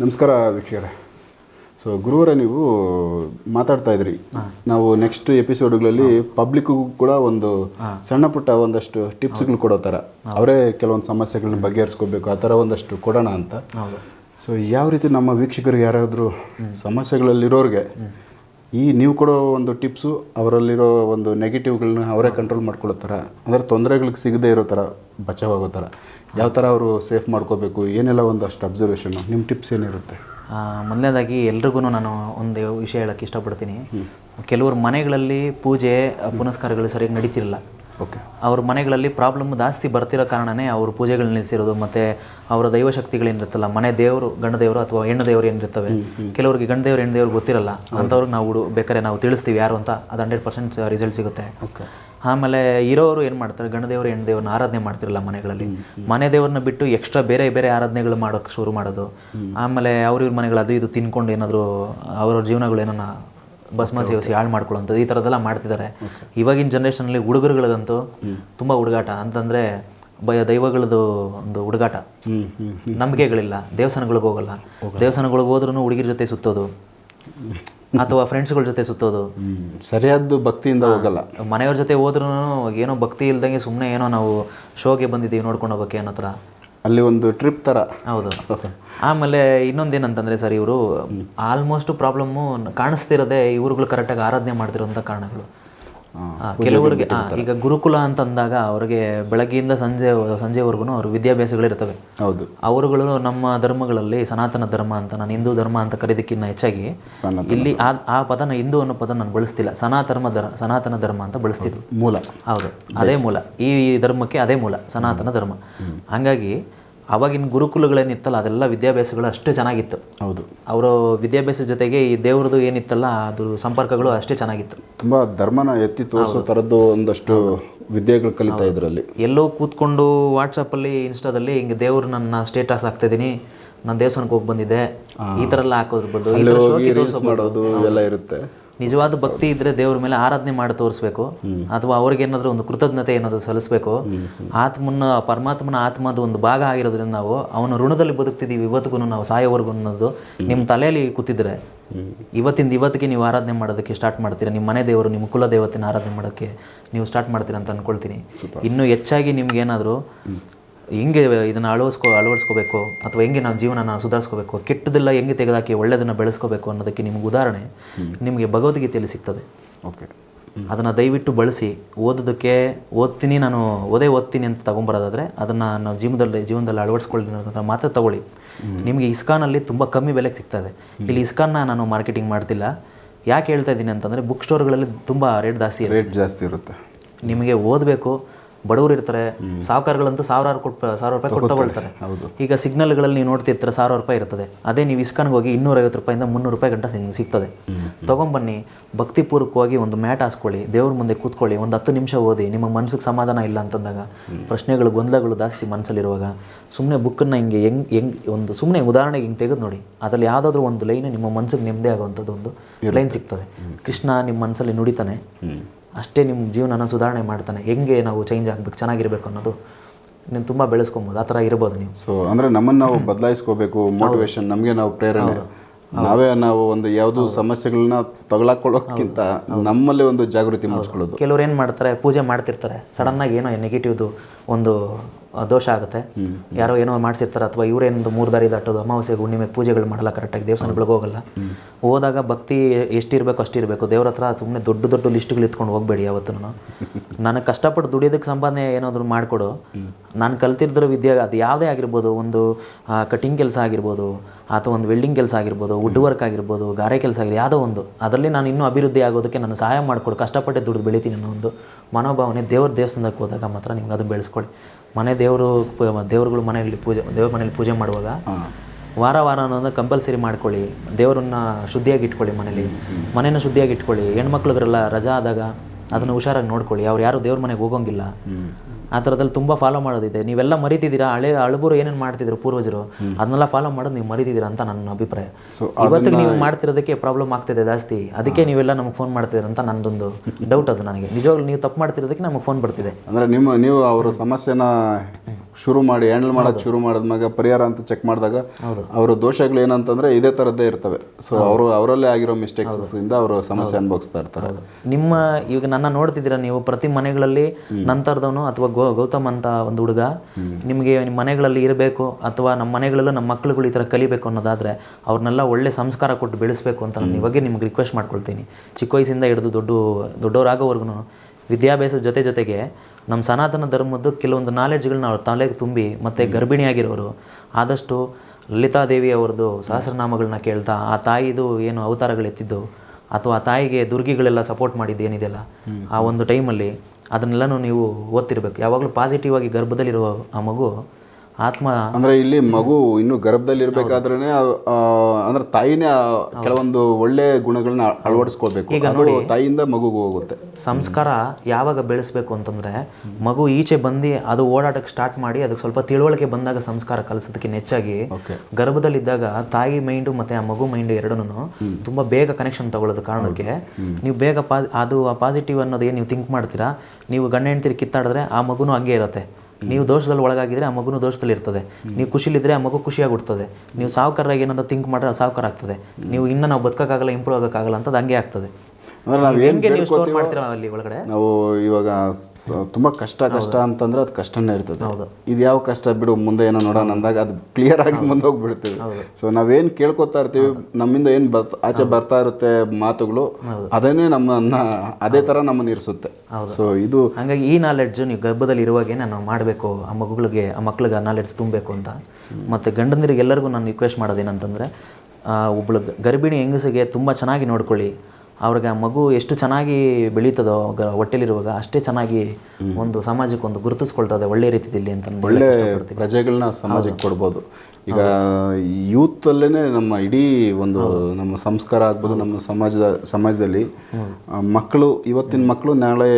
ನಮಸ್ಕಾರ ವೀಕ್ಷಕರೇ. ಸೊ ಗುರುವಾರ ನೀವು ಮಾತಾಡ್ತಾ ಇದ್ರಿ. ನಾವು ನೆಕ್ಸ್ಟ್ ಎಪಿಸೋಡ್ಗಳಲ್ಲಿ ಪಬ್ಲಿಕ್ಗೂ ಕೂಡ ಒಂದು ಸಣ್ಣ ಪುಟ್ಟ ಒಂದಷ್ಟು ಟಿಪ್ಸ್ಗಳು ಕೊಡೋ ಥರ. ಅವರೇ ಕೆಲವೊಂದು ಸಮಸ್ಯೆಗಳನ್ನ ಬಗೆಹರಿಸ್ಕೋಬೇಕು ಆ ಥರ ಒಂದಷ್ಟು ಕೊಡೋಣ ಅಂತ. ಸೊ ಯಾವ ರೀತಿ ನಮ್ಮ ವೀಕ್ಷಕರಿಗೆ ಯಾರಾದರೂ ಸಮಸ್ಯೆಗಳಲ್ಲಿರೋರಿಗೆ ಈ ನೀವು ಕೊಡೋ ಒಂದು ಟಿಪ್ಸು ಅವರಲ್ಲಿರೋ ಒಂದು ನೆಗೆಟಿವ್ಗಳನ್ನ ಅವರೇ ಕಂಟ್ರೋಲ್ ಮಾಡ್ಕೊಳ್ಳೋ ಥರ ಅಂದರೆ ತೊಂದರೆಗಳಿಗೆ ಸಿಗದೇ ಇರೋ ಥರ ಬಚಾವಾಗೋ ಥರ. ಯಾವ ಥರ ಅವರು ಸೇಫ್ ಮಾಡ್ಕೋಬೇಕು ಏನೆಲ್ಲ ಒಂದಷ್ಟು ಅಬ್ಸರ್ವೇಷನ್ನು ನಿಮ್ಮ ಟಿಪ್ಸ್ ಏನಿರುತ್ತೆ? ಮೊದಲನೇದಾಗಿ ಎಲ್ರಿಗೂ ನಾನು ಒಂದು ವಿಷಯ ಹೇಳೋಕ್ಕೆ ಇಷ್ಟಪಡ್ತೀನಿ. ಕೆಲವರು ಮನೆಗಳಲ್ಲಿ ಪೂಜೆ ಪುನಸ್ಕಾರಗಳು ಸರಿಯಾಗಿ ನಡೀತಿರಲ್ಲ ಓಕೆ. ಅವ್ರ ಮನೆಗಳಲ್ಲಿ ಪ್ರಾಬ್ಲಮ್ ಜಾಸ್ತಿ ಬರ್ತಿರೋ ಕಾರಣನೇ ಅವರು ಪೂಜೆಗಳು ನಿಲ್ಲಿಸಿರೋದು ಮತ್ತು ಅವರ ದೈವಶಕ್ತಿಗಳೇನಿರುತ್ತಲ್ಲ ಮನೆ ದೇವರು ಗಂಡ ದೇವರು ಅಥವಾ ಹೆಣ್ಣು ದೇವರು ಏನಿರ್ತವೆ ಕೆಲವರಿಗೆ ಗಂಡ ದೇವರು ಹೆಣ್ಣು ದೇವ್ರು ಗೊತ್ತಿರಲ್ಲ ಅಂಥವ್ರಿಗೆ ನಾವು ಹುಡು- ಬೇಕಾದ್ರೆ ನಾವು ತಿಳಿಸ್ತೀವಿ ಯಾರು ಅಂತ ಅದು ಹಂಡ್ರೆಡ್ ಪರ್ಸೆಂಟ್ ರಿಸಲ್ಟ್ ಸಿಗುತ್ತೆ. ಓಕೆ. ಆಮೇಲೆ ಇರೋರು ಏನು ಮಾಡ್ತಾರೆ? ಗಣದೇವರು ದೇವರು ಹೆಣ್ಣು ದೇವ್ರನ್ನ ಆರಾಧನೆ ಮಾಡ್ತಿರಲ್ಲ ಮನೆಗಳಲ್ಲಿ. ಮನೆ ದೇವ್ರನ್ನ ಬಿಟ್ಟು ಎಕ್ಸ್ಟ್ರಾ ಬೇರೆ ಬೇರೆ ಆರಾಧನೆಗಳು ಮಾಡೋಕ್ಕೆ ಶುರು ಮಾಡೋದು. ಆಮೇಲೆ ಅವ್ರಿವ್ರ ಮನೆಗಳು ಅದು ಇದು ತಿನ್ಕೊಂಡು ಏನಾದರೂ ಅವ್ರವ್ರ ಜೀವನಗಳು ಏನನ್ನ ಭಸ್ಮ ಸೇವಿಸಿ ಹಾಳು ಮಾಡ್ಕೊಳ್ಳೋಂಥದ್ದು ಈ ಥರದ್ದೆಲ್ಲ ಮಾಡ್ತಿದ್ದಾರೆ. ಇವಾಗಿನ ಜನ್ರೇಷನಲ್ಲಿ ಹುಡುಗರುಗಳಿಗಂತೂ ತುಂಬ ಹುಡುಗಾಟ. ಅಂತಂದರೆ ಭಯ ದೈವಗಳದ್ದು ಒಂದು ಹುಡುಗಾಟ. ನಂಬಿಕೆಗಳಿಲ್ಲ. ದೇವಸ್ಥಾನಗಳಿಗೆ ಹೋಗಲ್ಲ. ದೇವಸ್ಥಾನಗಳಿಗೆ ಹೋದ್ರೂ ಹುಡುಗಿರ ಜೊತೆ ಸುತ್ತೋದು. ಅಥವಾ ಫ್ರೆಂಡ್ಸ್ಗಳ ಜೊತೆ ಸುತ್ತೋದು. ಸರಿಯಾದ ಭಕ್ತಿಯಿಂದ ಹೋಗಲ್ಲ. ಮನೆಯವ್ರ ಜೊತೆ ಹೋದ್ರೂ ಏನೋ ಭಕ್ತಿ ಇಲ್ದಂಗೆ ಸುಮ್ಮನೆ ಏನೋ ನಾವು ಶೋಗೆ ಬಂದಿದ್ದೀವಿ ನೋಡ್ಕೊಂಡು ಹೋಗೋಕೆ ಅನ್ನೋ ಥರ. ಅಲ್ಲಿ ಒಂದು ಟ್ರಿಪ್ ಥರ ಹೌದು. ಆಮೇಲೆ ಇನ್ನೊಂದೇನಂತಂದರೆ ಸರ್ ಇವರು ಆಲ್ಮೋಸ್ಟ್ ಪ್ರಾಬ್ಲಮ್ಮು ಕಾಣಿಸ್ತಿರೋದೇ ಇವ್ರುಗಳು ಕರೆಕ್ಟಾಗಿ ಆರಾಧನೆ ಮಾಡ್ತಿರೋಂಥ ಕಾರಣಗಳು. ಕೆಲವರಿಗೆ ಈಗ ಗುರುಕುಲ ಅಂತ ಅಂದಾಗ ಅವರಿಗೆ ಬೆಳಗ್ಗೆಯಿಂದ ಸಂಜೆ ಸಂಜೆವರೆಗೂ ಅವ್ರ ವಿದ್ಯಾಭ್ಯಾಸಗಳಿರ್ತವೆ ಹೌದು. ಅವರುಗಳು ನಮ್ಮ ಧರ್ಮಗಳಲ್ಲಿ ಸನಾತನ ಧರ್ಮ ಅಂತ ನಾನು ಹಿಂದೂ ಧರ್ಮ ಅಂತ ಕರೀದಕ್ಕಿಂತ ಹೆಚ್ಚಾಗಿ ಇಲ್ಲಿ ಆ ಆ ಪದನ ಹಿಂದೂ ಅನ್ನೋ ಪದ ನಾನು ಬಳಸ್ತಿಲ್ಲ. ಸನಾತನ ಧರ್ಮ ಸನಾತನ ಧರ್ಮ ಅಂತ ಬಳಸ್ತಿದ್ವಿ. ಮೂಲ. ಹೌದು. ಅದೇ ಮೂಲ. ಈ ಧರ್ಮಕ್ಕೆ ಅದೇ ಮೂಲ. ಸನಾತನ ಧರ್ಮ. ಹಂಗಾಗಿ ಅವಾಗಿನ ಗುರುಕುಲಗಳೇನಿತ್ತಲ್ಲ ಅದೆಲ್ಲ ವಿದ್ಯಾಭ್ಯಾಸಗಳು ಅಷ್ಟೇ ಚೆನ್ನಾಗಿತ್ತು. ಹೌದು. ಅವರ ವಿದ್ಯಾಭ್ಯಾಸ ಜೊತೆಗೆ ಈ ದೇವ್ರದ್ದು ಏನಿತ್ತಲ್ಲ ಅದು ಸಂಪರ್ಕಗಳು ಅಷ್ಟೇ ಚೆನ್ನಾಗಿತ್ತು. ತುಂಬ ಧರ್ಮನ ಎತ್ತಿ ತೋರಿಸೋ ಥರದ್ದು ಒಂದಷ್ಟು ವಿದ್ಯೆಗಳು ಕಲಿತಾ ಇದ್ರಲ್ಲಿ. ಎಲ್ಲೋ ಕೂತ್ಕೊಂಡು ವಾಟ್ಸಪ್ಪಲ್ಲಿ ಇನ್ಸ್ಟಾದಲ್ಲಿ ಹಿಂಗೆ ದೇವ್ರು ನನ್ನ ಸ್ಟೇಟಸ್ ಹಾಕ್ತಿದ್ದೀನಿ ನಾನು ದೇವಸ್ಥಾನಕ್ಕೆ ಹೋಗಿ ಬಂದಿದ್ದೆ ಈ ಥರ ಎಲ್ಲ ಹಾಕೋದ್ರ ಬದಲು ಮಾಡೋದು ಎಲ್ಲ ಇರುತ್ತೆ. ನಿಜವಾದ ಭಕ್ತಿ ಇದ್ರೆ ದೇವ್ರ ಮೇಲೆ ಆರಾಧನೆ ಮಾಡಿ ತೋರಿಸ್ಬೇಕು. ಅಥವಾ ಅವ್ರಿಗೆ ಏನಾದರೂ ಒಂದು ಕೃತಜ್ಞತೆ ಏನಾದರೂ ಸಲ್ಲಿಸಬೇಕು. ಆತ್ಮನ ಪರಮಾತ್ಮನ ಆತ್ಮದ ಒಂದು ಭಾಗ ಆಗಿರೋದ್ರಿಂದ ನಾವು ಅವನ ಋಣದಲ್ಲಿ ಬದುಕ್ತಿದ್ದೀವಿ ಇವತ್ತಿಗೂ ನಾವು ಸಾಯೋವರೆಗೂ ಅನ್ನೋದು ನಿಮ್ಮ ತಲೆಯಲ್ಲಿ ಕೂತಿದ್ರೆ. ಇವತ್ತಿಂದ ಇವತ್ತಿಗೆ ನೀವು ಆರಾಧನೆ ಮಾಡೋದಕ್ಕೆ ಸ್ಟಾರ್ಟ್ ಮಾಡ್ತೀರಾ? ನಿಮ್ಮ ಮನೆ ದೇವರು ನಿಮ್ಮ ಕುಲ ದೇವತೆನ ಆರಾಧನೆ ಮಾಡೋಕ್ಕೆ ನೀವು ಸ್ಟಾರ್ಟ್ ಮಾಡ್ತೀರಾ ಅಂತ ಅಂದ್ಕೊಳ್ತೀನಿ ಇನ್ನೂ ಹೆಚ್ಚಾಗಿ ನಿಮ್ಗೆ ಏನಾದರೂ ಹೆಂಗೆ ಇದನ್ನು ಅಳವಡಿಸ್ಕೊ ಅಳವಡಿಸ್ಕೋಬೇಕು ಅಥವಾ ಹೆಂಗೆ ನಾವು ಜೀವನನ ಸುಧಾರಿಸ್ಕೋಬೇಕು? ಕೆಟ್ಟದೆಲ್ಲ ಹೆಂಗೆ ತೆಗೆದಾಕಿ ಒಳ್ಳೆಯದನ್ನು ಬೆಳೆಸ್ಕೋಬೇಕು ಅನ್ನೋದಕ್ಕೆ ನಿಮ್ಗೆ ಉದಾಹರಣೆ ನಿಮಗೆ ಭಗವದ್ಗೀತೆಯಲ್ಲಿ ಸಿಗ್ತದೆ. ಓಕೆ. ಅದನ್ನು ದಯವಿಟ್ಟು ಬಳಸಿ. ಓದೋದಕ್ಕೆ ಓದ್ತೀನಿ ನಾನು ಓದೇ ಓದ್ತೀನಿ ಅಂತ ತೊಗೊಂಬರೋದಾದರೆ ಅದನ್ನು ನಾವು ಜೀವನದಲ್ಲಿ ಜೀವನದಲ್ಲಿ ಅಳವಡಿಸ್ಕೊಳ್ಳಿ ಅನ್ನೋದನ್ನು ಮಾತ್ರ ತಗೊಳ್ಳಿ. ನಿಮಗೆ ಇಸ್ಕಾನಲ್ಲಿ ತುಂಬ ಕಮ್ಮಿ ಬೆಲೆಗೆ ಸಿಗ್ತದೆ. ಇಲ್ಲಿ ಇಸ್ಕಾನ್ನ ನಾನು ಮಾರ್ಕೆಟಿಂಗ್ ಮಾಡ್ತಿಲ್ಲ. ಯಾಕೆ ಹೇಳ್ತಾ ಇದ್ದೀನಿ ಅಂತಂದರೆ ಬುಕ್ ಸ್ಟೋರ್ಗಳಲ್ಲಿ ತುಂಬ ರೇಟ್ ಜಾಸ್ತಿ ರೇಟ್ ಜಾಸ್ತಿ ಇರುತ್ತೆ. ನಿಮಗೆ ಓದಬೇಕು. ಬಡವರು ಇರ್ತಾರೆ ಸಾಹುಕಾರಗಳಂತೂ ಸಾವಿರಾರು ಕೊಟ್ಟು ಸಾವಿರ ರೂಪಾಯಿ ಕೊಟ್ಟು ತಗೊಳ್ತಾರೆ. ಈಗ ಸಿಗ್ನಲ್ಗಳಲ್ಲಿ ನೀವು ನೋಡ್ತಿರ್ತಾರೆ ಸಾವಿರ ರೂಪಾಯಿ ಇರ್ತದೆ. ಅದೇ ನೀವು ಇಸ್ಕಾನ್ಗೆ ಹೋಗಿ ಇನ್ನೂರೈವತ್ತು ರೂಪಾಯಿಂದ ಮುನ್ನೂರು ರೂಪಾಯಿ ಗಂಟ ನಿಮ್ಗೆ ಸಿಗ್ತದೆ. ತೊಗೊಂಬನ್ನಿ ಭಕ್ತಿಪೂರ್ವಕವಾಗಿ ಒಂದು ಮ್ಯಾಟ್ ಹಾಸ್ಕೊಳ್ಳಿ ದೇವ್ರ ಮುಂದೆ ಕೂತ್ಕೊಳ್ಳಿ ಒಂದು ಹತ್ತು ನಿಮಿಷ ಓದಿ ನಿಮ್ಮ ಮನಸ್ಸಿಗೆ ಸಮಾಧಾನ ಇಲ್ಲ ಅಂತಂದಾಗ ಪ್ರಶ್ನೆಗಳು ಗೊಂದಲಗಳು ಜಾಸ್ತಿ ಮನಸ್ಸಲ್ಲಿರುವಾಗ ಸುಮ್ಮನೆ ಬುಕ್ಕನ್ನು ಹಿಂಗೆ ಹೆಂಗ್ ಹೆಂಗ್ ಒಂದು ಸುಮ್ಮನೆ ಉದಾಹರಣೆಗೆ ಹಿಂಗೆ ತೆಗೆದು ನೋಡಿ. ಅದರಲ್ಲಿ ಯಾವುದಾದ್ರೂ ಒಂದು ಲೈನ್ ನಿಮ್ಮ ಮನಸ್ಸಿಗೆ ನೆಮ್ಮದಿ ಆಗುವಂಥದ್ದು ಒಂದು ಲೈನ್ ಸಿಗ್ತದೆ. ಕೃಷ್ಣ ನಿಮ್ಮ ಮನಸ್ಸಲ್ಲಿ ನುಡಿತಾನೆ. ಅಷ್ಟೇ ನಿಮ್ಮ ಜೀವನನ ಸುಧಾರಣೆ ಮಾಡ್ತಾನೆ. ಹೆಂಗೆ ನಾವು ಚೇಂಜ್ ಆಗಬೇಕು ಚೆನ್ನಾಗಿರ್ಬೇಕು ಅನ್ನೋದು ನೀವು ತುಂಬ ಬೆಳೆಸ್ಕೊಬೋದು. ಆ ಥರ ಇರ್ಬೋದು ನೀವು. ಸೊ ಅಂದರೆ ನಮ್ಮನ್ನು ನಾವು ಬದಲಾಯಿಸ್ಕೋಬೇಕು ಮೋಟಿವೇಶನ್ ನಮಗೆ ನಾವು ಪ್ರೇರಣೆ. ನಾವೇ ನಾವು ಒಂದು ಯಾವುದು ಸಮಸ್ಯೆಗಳನ್ನ ತಗೊಳಕೊಳ್ಳೋಕ್ಕಿಂತ ನಮ್ಮಲ್ಲಿ ಒಂದು ಜಾಗೃತಿ ಮೂಡಿಸ್ಕೊಳ್ಳೋದು. ಕೆಲವ್ರು ಏನು ಮಾಡ್ತಾರೆ ಪೂಜೆ ಮಾಡ್ತಿರ್ತಾರೆ. ಸಡನ್ನಾಗಿ ಏನೋ ನೆಗೆಟಿವ್ದು ಒಂದು ದೋಷ ಆಗುತ್ತೆ. ಯಾರೋ ಏನೋ ಮಾಡಿಸಿರ್ತಾರೆ ಅಥವಾ ಇವರೇನೊಂದು ಮೂರು ದಾರಿ ದಾಟೋದು ಅಮಾವಾಸ್ಯೆ ಹುಣ್ಣಿಮೆ ಪೂಜೆಗಳು ಮಾಡಲ್ಲ ಕರೆಕ್ಟಾಗಿ ದೇವಸ್ಥಾನಗಳಿಗೆ ಹೋಗಲ್ಲ. ಹೋದಾಗ ಭಕ್ತಿ ಎಷ್ಟಿರಬೇಕು ಅಷ್ಟಿರಬೇಕು. ದೇವ್ರ ಹತ್ರ ಸುಮ್ಮನೆ ದೊಡ್ಡ ದೊಡ್ಡ ಲಿಸ್ಟ್ಗಳು ಇತ್ಕೊಂಡು ಹೋಗಬೇಡಿ ಯಾವತ್ತೂ ನನಗೆ ಕಷ್ಟಪಟ್ಟು ದುಡಿಯೋದಕ್ಕೆ ಸಂಪಾದನೆ ಏನಾದರೂ ಮಾಡಿಕೊಡು. ನಾನು ಕಲ್ತಿರ್ದಿರೋ ವಿದ್ಯೆ ಅದು ಯಾವುದೇ ಆಗಿರ್ಬೋದು ಒಂದು ಕಟಿಂಗ್ ಕೆಲಸ ಆಗಿರ್ಬೋದು ಅಥವಾ ಒಂದು ವೆಲ್ಡಿಂಗ್ ಕೆಲಸ ಆಗಿರ್ಬೋದು ವುಡ್ ವರ್ಕ್ ಆಗಿರ್ಬೋದು ಗಾರೆ ಕೆಲಸ ಆಗಿರ್ಬೋದು ಯಾವುದೋ ಒಂದು. ಅದರಲ್ಲಿ ನಾನು ಇನ್ನೂ ಅಭಿವೃದ್ಧಿ ಆಗೋದಕ್ಕೆ ನಾನು ಸಹಾಯ ಮಾಡಿಕೊಡು ಕಷ್ಟಪಟ್ಟೆ ದುಡ್ದು ಬೆಳಿತೀನಿ ಅನ್ನೋ ಒಂದು ಮನೋಭಾವನೆ ದೇವ್ರ ದೇವಸ್ಥಾನಕ್ಕೆ ಹೋದಾಗ ಮಾತ್ರ ನಿಮ್ಗೆ ಅದು ಬೆಳೆಸ್ಕೊಳ್ಳಿ ಮನೆ ದೇವರು ದೇವರುಗಳು ಮನೆಯಲ್ಲಿ ಪೂಜೆ ದೇವ್ರ ಮನೇಲಿ ಪೂಜೆ ಮಾಡುವಾಗ ವಾರ ವಾರ ಅನ್ನೋದು ಕಂಪಲ್ಸರಿ ಮಾಡ್ಕೊಳ್ಳಿ. ದೇವರನ್ನ ಶುದ್ಧಿಯಾಗಿ ಇಟ್ಕೊಳ್ಳಿ ಮನೇಲಿ ಮನೇನ ಶುದ್ಧಿಯಾಗಿ ಇಟ್ಕೊಳ್ಳಿ. ಹೆಣ್ಮಕ್ಳಿಗೆಲ್ಲ ರಜಾ ಆದಾಗ ಅದನ್ನು ಹುಷಾರಾಗಿ ನೋಡ್ಕೊಳ್ಳಿ. ಅವ್ರು ಯಾರು ದೇವ್ರ ಮನೆಗೆ ಹೋಗೋಂಗಿಲ್ಲ. ಆ ಥರದಲ್ಲಿ ತುಂಬ ಫಾಲೋ ಮಾಡೋದಿದೆ. ನೀವೆಲ್ಲ ಮರಿತಿದ್ದೀರಾ? ಹಳೆ ಅಳುಬರು ಏನೇನು ಮಾಡ್ತಿದ್ರು ಪೂರ್ವಜರು? ಅದನ್ನೆಲ್ಲ ಫಾಲೋ ಮಾಡೋದು ನೀವು ಮರಿತಿದ್ದೀರಾ ಅಂತ ನನ್ನ ಅಭಿಪ್ರಾಯ. ಸೊ ಇವತ್ತಿಗೆ ನೀವು ಮಾಡ್ತಿರೋದಕ್ಕೆ ಪ್ರಾಬ್ಲಮ್ ಆಗ್ತಿದೆ ಜಾಸ್ತಿ. ಅದಕ್ಕೆ ನೀವೆಲ್ಲ ನಮಗೆ ಫೋನ್ ಮಾಡ್ತಿದ್ದೀರ ಅಂತ ನನ್ನದೊಂದು ಡೌಟ್ ಅದು ನನಗೆ. ನಿಜವಾಗ್ಲೂ ನೀವು ತಪ್ಪು ಮಾಡ್ತಿರೋದಕ್ಕೆ ನಮಗೆ ಫೋನ್ ಬರ್ತಿದೆ. ಅಂದರೆ ನಿಮ್ಮ ನೀವು ಅವರ ಸಮಸ್ಯೆನ ಶುರು ಮಾಡಿ ಹ್ಯಾಂಡಲ್ ಮಾಡೋದು ಶುರು ಮಾಡಿದ್ಮ್ಯಾಗ ಪರಿಹಾರ ಅಂತ ಚೆಕ್ ಮಾಡಿದಾಗ ಅವರ ದೋಷಗಳು ಏನಂತಂದ್ರೆ ಇದೇ ಥರದ್ದೇ ಇರ್ತವೆ. ಸೊ ಅವರು ಅವರಲ್ಲೇ ಆಗಿರೋ ಮಿಸ್ಟೇಕ್ಸ್ ಇಂದ ಅವರು ಸಮಸ್ಯೆ ಅನುಭವಿಸ್ತಾ ಇರ್ತಾರೆ. ನಿಮ್ಮ ಈಗ ನನ್ನ ನೋಡ್ತಿದ್ದೀರಾ ನೀವು? ಪ್ರತಿ ಮನೆಗಳಲ್ಲಿ ನಂತರದವನು ಅಥವಾ ಗೋ ಗೌತಮ್ ಅಂತ ಒಂದು ಹುಡುಗ ನಿಮಗೆ ನಿಮ್ಮ ಮನೆಗಳಲ್ಲಿ ಇರಬೇಕು ಅಥವಾ ನಮ್ಮ ಮನೆಗಳಲ್ಲೂ ನಮ್ಮ ಮಕ್ಕಳುಗಳು ಈ ಥರ ಕಲಿಬೇಕು ಅನ್ನೋದಾದ್ರೆ ಅವ್ರನ್ನೆಲ್ಲ ಒಳ್ಳೆ ಸಂಸ್ಕಾರ ಕೊಟ್ಟು ಬೆಳೆಸಬೇಕು ಅಂತ ನಾನು ಇವಾಗೆ ನಿಮ್ಗೆ ರಿಕ್ವೆಸ್ಟ್ ಮಾಡ್ಕೊಳ್ತೀನಿ. ಚಿಕ್ಕ ವಯಸ್ಸಿಂದ ಹಿಡಿದು ದೊಡ್ಡ ದೊಡ್ಡವರಾಗೋವರೆಗೂ ವಿದ್ಯಾಭ್ಯಾಸದ ಜೊತೆ ಜೊತೆಗೆ ನಮ್ಮ ಸನಾತನ ಧರ್ಮದ ಕೆಲವೊಂದು ನಾಲೆಡ್ಜ್ಗಳನ್ನ ಅವ್ರ ತಲೆಗೆ ತುಂಬಿ ಮತ್ತು ಗರ್ಭಿಣಿಯಾಗಿರೋರು ಆದಷ್ಟು ಲಲಿತಾದೇವಿ ಅವ್ರದ್ದು ಸಹಸ್ರನಾಮಗಳನ್ನ ಕೇಳ್ತಾ ಆ ತಾಯಿದು ಏನು ಅವತಾರಗಳೆತ್ತಿದ್ದು ಅಥವಾ ಆ ತಾಯಿಗೆ ದುರ್ಗಿಗಳೆಲ್ಲ ಸಪೋರ್ಟ್ ಮಾಡಿದ್ದು ಏನಿದೆಯಲ್ಲ ಆ ಒಂದು ಟೈಮಲ್ಲಿ ಅದನ್ನೆಲ್ಲನೂ ನೀವು ಓದ್ತಿರ್ಬೇಕು. ಯಾವಾಗಲೂ ಪಾಸಿಟಿವ್ ಆಗಿ ಗರ್ಭದಲ್ಲಿರುವ ಆ ಮಗು ಆತ್ಮ. ಅಂದ್ರೆ ಇಲ್ಲಿ ಮಗು ಇನ್ನು ಗರ್ಭದಲ್ಲಿ ಇರ್ಬೇಕಾದ್ರೆ ಅಂದ್ರೆ ತಾಯಿನೇ ಕೆಲವೊಂದು ಒಳ್ಳೆ ಗುಣಗಳನ್ನ ಅಳವಡಿಸ್ಕೊಳ್ಬೇಕು. ನೋಡಿ ತಾಯಿಯಿಂದ ಮಗುಗೆ ಹೋಗುತ್ತೆ. ಸಂಸ್ಕಾರ ಯಾವಾಗ ಬೆಳೆಸ್ಬೇಕು ಅಂತಂದ್ರೆ ಮಗು ಈಚೆ ಬಂದು ಅದು ಓಡಾಟಕ್ಕೆ ಸ್ಟಾರ್ಟ್ ಮಾಡಿ ಅದಕ್ಕೆ ಸ್ವಲ್ಪ ತಿಳುವಳಿಕೆ ಬಂದಾಗ ಸಂಸ್ಕಾರ ಕಲಿಸೋದಕ್ಕಿಂತ ಹೆಚ್ಚಾಗಿ ಗರ್ಭದಲ್ಲಿದ್ದಾಗ ತಾಯಿ ಮೈಂಡು ಮತ್ತೆ ಆ ಮಗು ಮೈಂಡ್ ಎರಡನ್ನೂ ತುಂಬಾ ಬೇಗ ಕನೆಕ್ಷನ್ ತಗೊಳ್ಳೋದು ಕಾರಣಕ್ಕೆ. ನೀವು ಬೇಗ ಪಾ ಅದು ಆ ಪಾಸಿಟಿವ್ ಅನ್ನೋದು ಏನು ನೀವು ಥಿಂಕ್ ಮಾಡ್ತೀರಾ? ನೀವು ಗಂಡ ಹೆಂಡ್ತೀರಿ ಕಿತ್ತಾಡಿದ್ರೆ ಆ ಮಗುನೂ ಹಂಗೆ ಇರುತ್ತೆ. ನೀವು ದೋಷದಲ್ಲಿ ಒಳಗಾಗಿದ್ರೆ ಆ ಮಗುನು ದೋಷದಲ್ಲಿ ಇರ್ತದೆ. ನೀವು ಖುಷಿಲಿದ್ರೆ ಆ ಮಗು ಖುಷಿಯಾಗಿ ಹುಡ್ತದೆ ನೀವು ಸಾವುಕಾರಾಗಿ ಏನಾದ್ರು ಥಿಂಕ್ ಮಾಡ್ರೆ ಸಾವುಕಾರ ಆಗ್ತದೆ ನೀವು ಇನ್ನೂ ನಾವು ಬದುಕೋಕ್ಕಾಗಲ್ಲ ಇಂಪ್ರೂವ್ ಆಗೋಕ್ಕಾಗಲ್ಲ ಅಂತದ್ದು ಹಂಗೆ ಆಗ್ತದೆ. ಅಂದ್ರೆ ನಾವು ಏನು ಹೆಂಗೆ ಸ್ಟೋರ್ ಮಾಡ್ತೀರಾ ಅಲ್ಲಿ ಒಳಗಡೆ? ನಾವು ಇವಾಗ ತುಂಬಾ ಕಷ್ಟ ಕಷ್ಟ ಅಂತಂದ್ರೆ ಅದು ಕಷ್ಟನೇ ಇರ್ತದೆ. ಇದು ಯಾವ ಕಷ್ಟ ಬಿಡು ಮುಂದೆ ಏನೋ ನೋಡೋಣ ಅಂದಾಗ ಅದು ಕ್ಲಿಯರ್ ಆಗಿ ಮುಂದೆ ಹೋಗ್ಬಿಡ್ತೀವಿ ಸೊ ನಾವೇನ್ ಕೇಳ್ಕೊತಾ ಇರ್ತೀವಿ ನಮ್ಮಿಂದ ಏನ್ ಬರ್ತಾ ಆಚೆ ಬರ್ತಾ ಇರುತ್ತೆ ಮಾತುಗಳು ಅದನ್ನೇ ನಮ್ಮನ್ನ ಅದೇ ತರ ನಮ್ಮನ್ನ ಇರಿಸುತ್ತೆ. ಸೊ ಇದು ಹಂಗಾಗಿ ಈ ನಾಲೆಡ್ಜ್ ನೀವು ಗರ್ಭದಲ್ಲಿ ಇರುವಾಗೆ ನಾನು ಮಾಡಬೇಕು ಆ ಮಗುಗಳಿಗೆ ಆ ಮಕ್ಳಿಗೆ ಆ ನಾಲೆಡ್ಜ್ ತುಂಬಬೇಕು ಅಂತ. ಮತ್ತೆ ಗಂಡಂದಿರಿಗೆ ಎಲ್ಲರಿಗೂ ನಾನು ರಿಕ್ವೆಸ್ಟ್ ಮಾಡೋದೇನಂತಂದ್ರೆ ಒಬ್ಬಳು ಗರ್ಭಿಣಿ ಹೆಂಗಸಿಗೆ ತುಂಬ ಚೆನ್ನಾಗಿ ನೋಡ್ಕೊಳ್ಳಿ. ಅವ್ರಿಗೆ ಆ ಮಗು ಎಷ್ಟು ಚೆನ್ನಾಗಿ ಬೆಳೀತದೋ ಗ ಹೊಟ್ಟೆಲಿರುವಾಗ ಅಷ್ಟೇ ಚೆನ್ನಾಗಿ ಒಂದು ಸಮಾಜಕ್ಕೆ ಒಂದು ಗುರುತಿಸ್ಕೊಳ್ತದೆ ಒಳ್ಳೆ ರೀತಿಯಲ್ಲಿ ಅಂತ ನಾನು ಒಳ್ಳೆ ಪ್ರಜೆಗಳನ್ನ ಸಮಾಜಕ್ಕೆ ಕೊಡ್ಬೋದು. ಈಗ ಯೂತ್ ಅಲ್ಲೇನೆ ನಮ್ಮ ಇಡೀ ಒಂದು ನಮ್ಮ ಸಂಸ್ಕಾರ ಆಗ್ಬೋದು ನಮ್ಮ ಸಮಾಜದ ಸಮಾಜದಲ್ಲಿ ಆ, ಮಕ್ಕಳು ಇವತ್ತಿನ ಮಕ್ಕಳು ನಾಳೆ